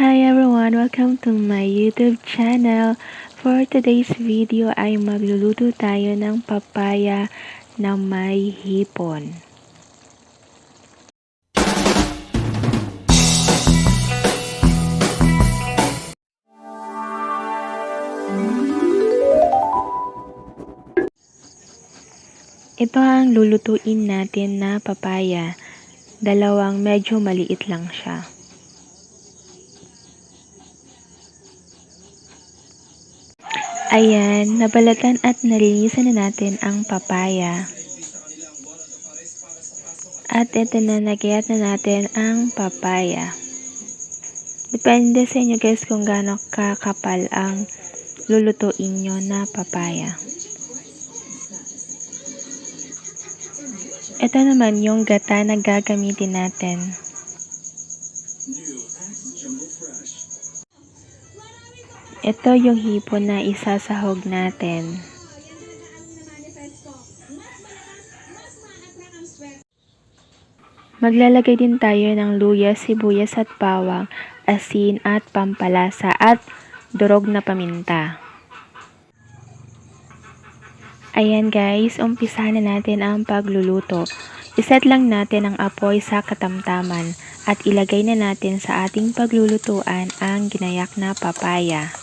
Hi everyone! Welcome to my YouTube channel. For today's video ay magluluto tayo ng papaya na may hipon. Ito ang lulutuin natin na papaya. Dalawang medyo maliit lang siya. Ayan, nabalatan at nalinisan na natin ang papaya. At ito na, nagayat na natin ang papaya. Depende sa inyo guys kung gaano kakapal ang lulutuin nyo na papaya. Ito naman yung gata na gagamitin natin. Ito yung hipon na isasahog natin. Maglalagay din tayo ng luya, sibuyas at bawang, asin at pampalasa at durog na paminta. Ayan guys, umpisahan na natin ang pagluluto. Iset lang natin ang apoy sa katamtaman at ilagay na natin sa ating paglulutuan ang ginayak na papaya.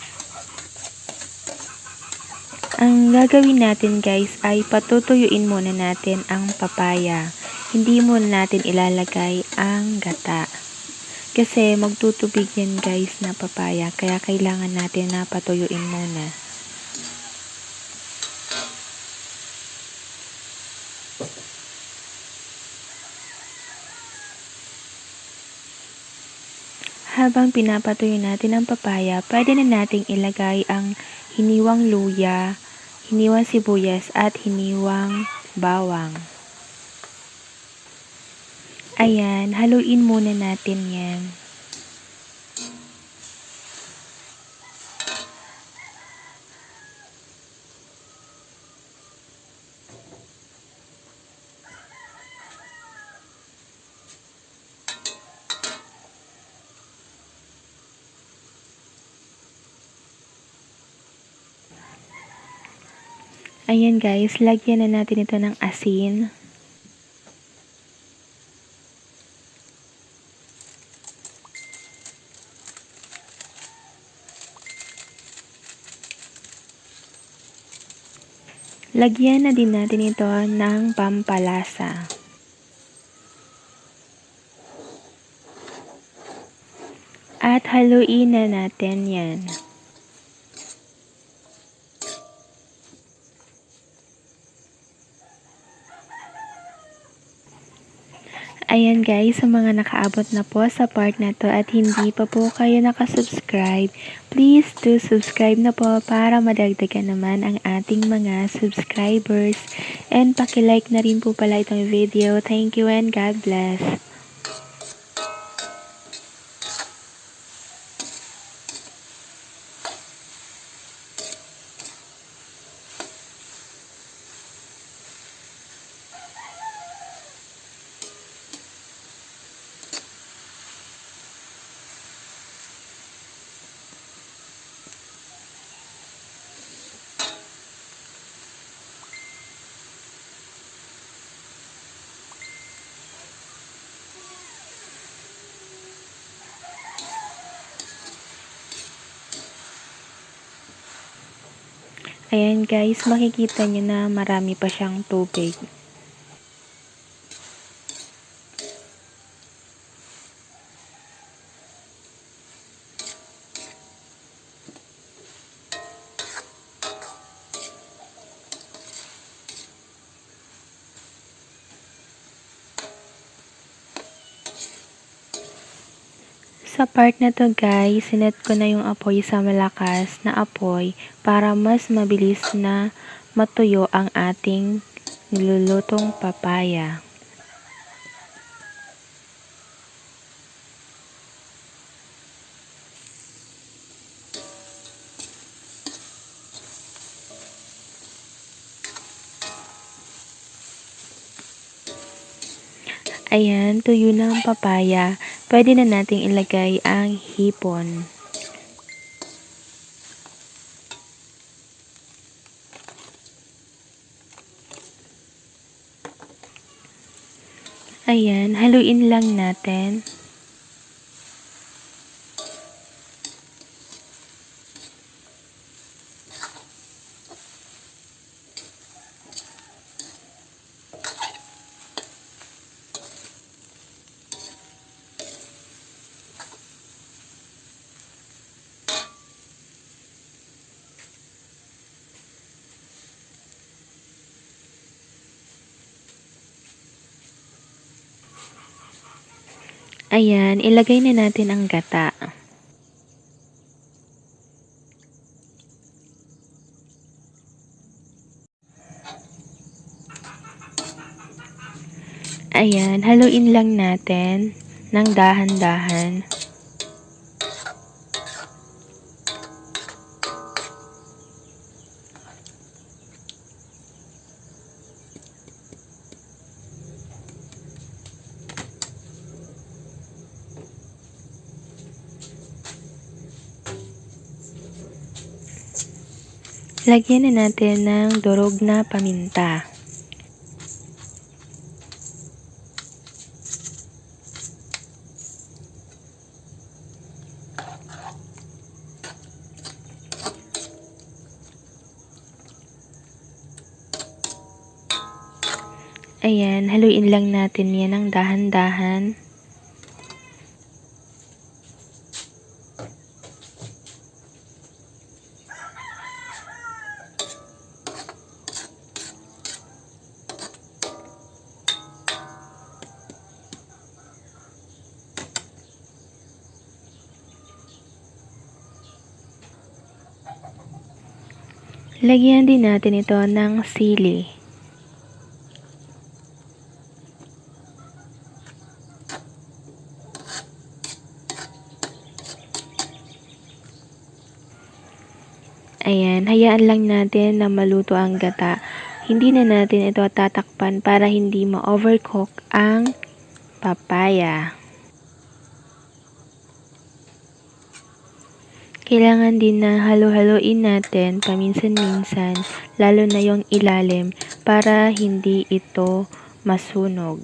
Ang gagawin natin guys ay patutuyuin muna natin ang papaya. Hindi muna natin ilalagay ang gata. Kasi magtutubig yan guys na papaya kaya kailangan natin na patuyuin muna. Habang pinapatuyo natin ang papaya, pwede na nating ilagay ang hiniwang luya, hiniwang sibuyas at hiniwang bawang. Ayan, haluin muna natin yan. Ayan guys, lagyan na natin ito ng asin. Lagyan na din natin ito ng pampalasa. At haluin na natin yan. Ayan guys, sa mga nakaabot na po sa part na to at hindi pa po kayo nakasubscribe, please do subscribe na po para madagdagan naman ang ating mga subscribers. And pakilike na rin po pala itong video. Thank you and God bless. Ayan guys, makikita nyo na marami pa siyang tubig. Sa part na to guys, sinet ko na yung apoy sa malakas na apoy para mas mabilis na matuyo ang ating nilulutong papaya. Ayan, tuyo na ang papaya. Pwede na nating ilagay ang hipon. Ayan, haluin lang natin. Ayan, ilagay na natin ang gata. Ayan, haluin lang natin ng dahan-dahan. Lagyan na natin ng durog na paminta. Ayan, haluin lang natin yan ng dahan-dahan. Lagyan din natin ito ng sili. Ayan, hayaan lang natin na maluto ang gata. Hindi na natin ito tatakpan para hindi ma-overcook ang papaya. Kailangan din na halo-haloin natin paminsan-minsan, lalo na yung ilalim, para hindi ito masunog.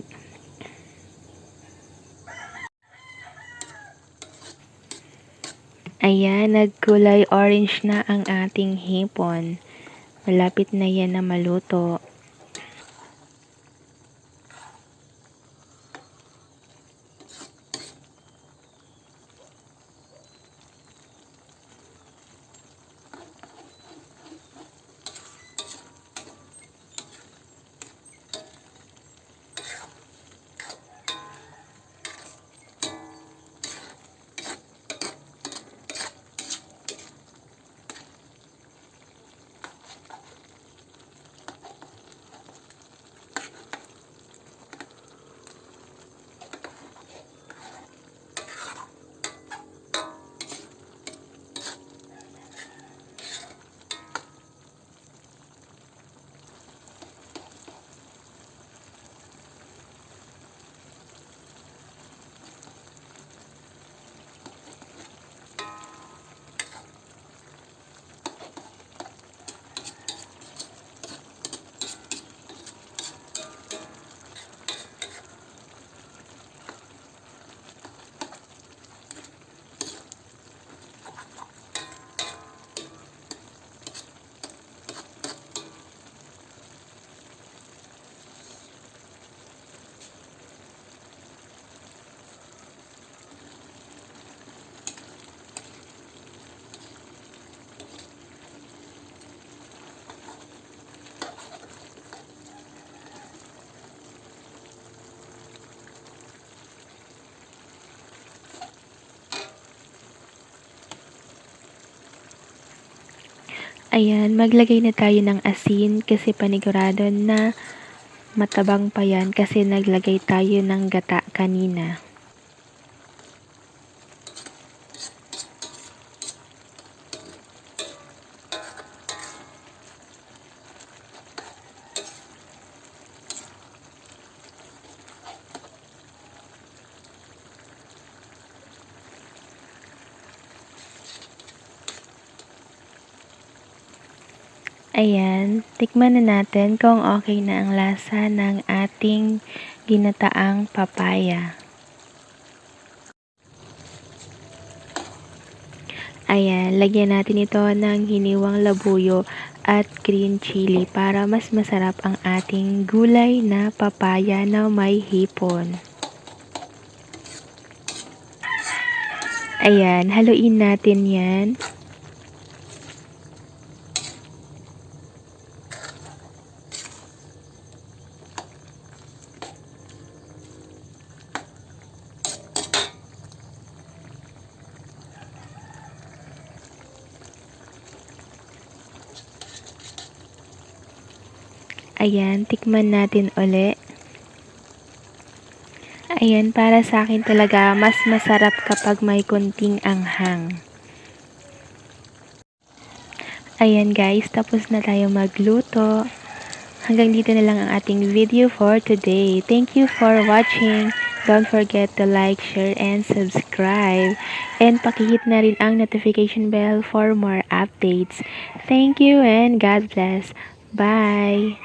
Ayan, nagkulay orange na ang ating hipon. Malapit na yan na maluto. Ayan, maglagay na tayo ng asin kasi panigurado na matabang pa yan kasi naglagay tayo ng gata kanina. Ayan, tikman na natin kung okay na ang lasa ng ating ginataang papaya. Ayan, lagyan natin ito ng hiniwang labuyo at green chili para mas masarap ang ating gulay na papaya na may hipon. Ayan, haluin natin yan. Ayan, tikman natin uli. Ayan, para sa akin talaga, mas masarap kapag may konting anghang. Ayan guys, tapos na tayo magluto. Hanggang dito na lang ang ating video for today. Thank you for watching. Don't forget to like, share, and subscribe. And pakihit na rin ang notification bell for more updates. Thank you and God bless. Bye!